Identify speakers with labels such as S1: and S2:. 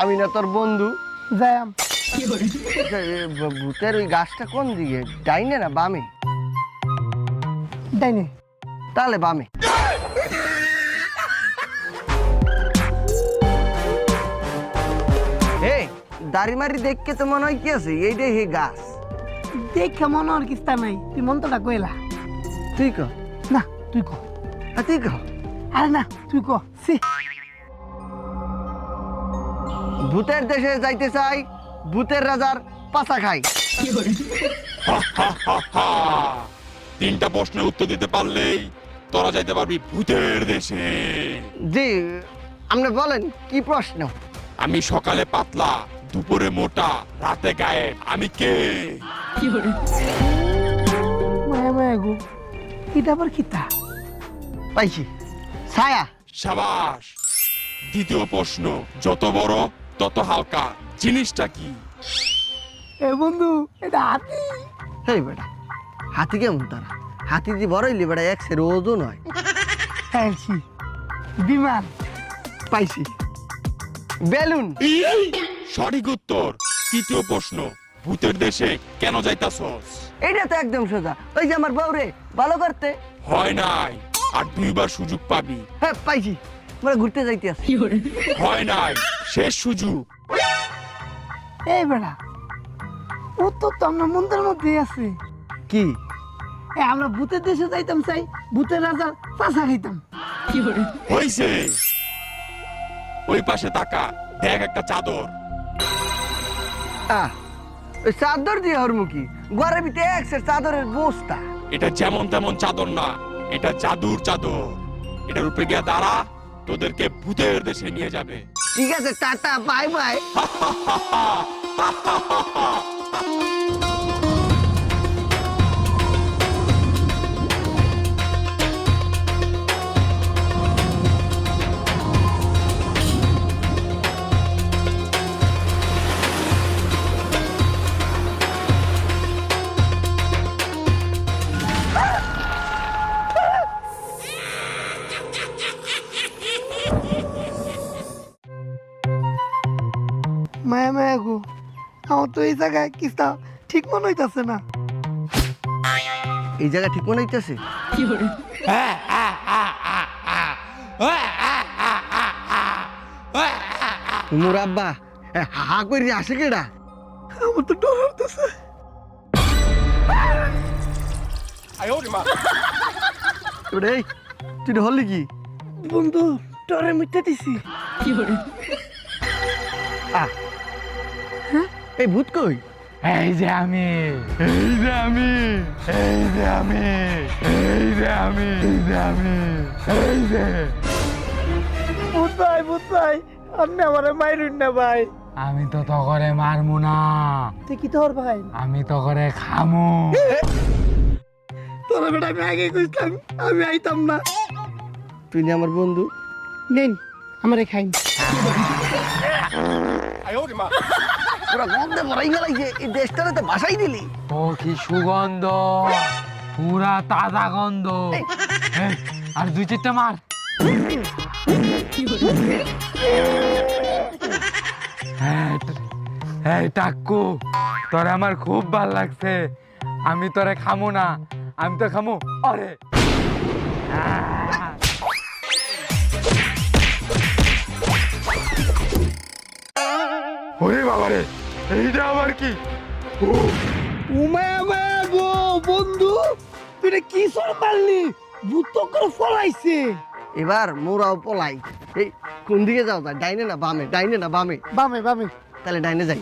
S1: আমি না তোর বন্ধু।
S2: যাইম
S1: এ, ভূতের ওই গাছটা কোন দিকে? ডাইনে না বামে?
S2: ডাইনে।
S1: তাহলে বামে। হে দাড়ি মারি দেখকে তো মনে হয় কি আছে? এইটা হে গাছ।
S2: দেখে মনে আর কিস্তা নাই। তুই মন্ত্রটা কইলা।
S1: তুই ক?
S2: না তুই ক।
S1: তুই ক?
S2: আরে না তুই ক। সি
S1: ভূতের দেশে যাইতে চাই ভূতের রাজার পাছা খাই।
S3: তিনটা প্রশ্নের উত্তর দিতে পারলেই তোরা যাইতে পারবি ভূতের দেশে।
S1: জি আপনি বলেন কি প্রশ্ন?
S3: আমি সকালে পাতলা দুপুরে মোটা রাতে গায়ে আমি কে?
S2: মায়া মায়া গো এটা আবার কিতা
S1: পাইছি। ছায়া।
S3: সাবাস। দ্বিতীয় প্রশ্ন যত বড় তত হালকা জিনিসটা কি?
S2: এ বন্ধু এটা হাতি।
S1: হেই বেটা হাতি কেমন তারা? হাতি দি বেটা এক সের ওজন হয়
S2: হ্যাঁছি বিমান।
S1: পাইছি। বেলুন।
S3: সঠিক উত্তর। তৃতীয় প্রশ্ন ভূতের দেশে কেন যাইতাছস?
S1: এইটা তো একদম সোজা। ওই যে আমার বউরে ভালো করতে।
S3: হয় নাই আর দুইবার সুযোগ পাবি।
S1: হ্যাঁ পাইছি। আমরা ঘুরতে যাইতে আছি
S3: হয় নাই শেষ সুযোগ।
S2: এই বেড়া উত্তর তো আমরা মধ্যেই আছে।
S1: কি?
S2: এ আমরা ভূতের দেশে যাইতাম চাই ভূতের রাজার পাশা খাইতাম।
S3: হইছে। ওই পাশে তাকা দেখ একটা চাদর।
S1: আহ ওই চাদর দিয়ে হরমুখী ঘরের ভিতরে এক সের চাদরের বস্তা।
S3: এটা যেমন তেমন চাদর না এটা জাদুর চাদর। এটার উপরে গিয়ে দাঁড়া। তোদেরকে ভূতের দেশে নিয়ে যাবে।
S1: ঠিক আছে টাটা বাই বাই।
S2: মায়া মায়া গো। আমার তো এই জায়গায় কিস্তা ঠিক মনে হইতাছে না।
S1: এই জায়গা ঠিক মনে হইতেছে? মোর আব্বা এ, হা হা করে আসে কেডা?
S2: আমার তো ডর হইতাছে।
S1: এই তুই হলি কি?
S2: বন্ধু ডরে মিটতে দিছি।
S1: আহ এই ভূত কই?
S4: এই যে আমি। এই যে আমি। এই যে আমি। এই যে আমি। এই যে আমি। এই যে।
S2: ভূত ভাই ভূত ভাই আপনি আমারে মাইরুন না ভাই।
S4: আমি তো তো করে মারমু না।
S2: তুই কি তোর ভাই?
S4: আমি তো করে খামু।
S2: তোর বেটা আমি আগে কইতাম আমি আইতাম না।
S1: তুই নি আমার বন্ধু।
S2: নেন আমারে খাইন।
S1: পুরা গন্ধে গেলাইছে এই দেশটারে তো বাসাই দিলি।
S4: ও কি সুগন্ধ। পুরা তাজা গন্ধ। আর দুই চারটা মার। হ্যাঁ, ট- এই টাক্কু তোরে আমার খুব ভালো লাগছে। আমি তোরে খামু না। আমি তো খামু আরে ওরে বাবারে এইটা আবার কি? ও।
S2: উমায়া মায়া গো বন্ধু তুই এটা কি সর মারলি? ভূত করে ফলাইছে
S1: এবার মোরাও পলাই। এই কোন দিকে যাও ডাইনে না বামে? ডাইনে না বামে?
S2: বামে বামে।
S1: তাহলে ডাইনে যাই।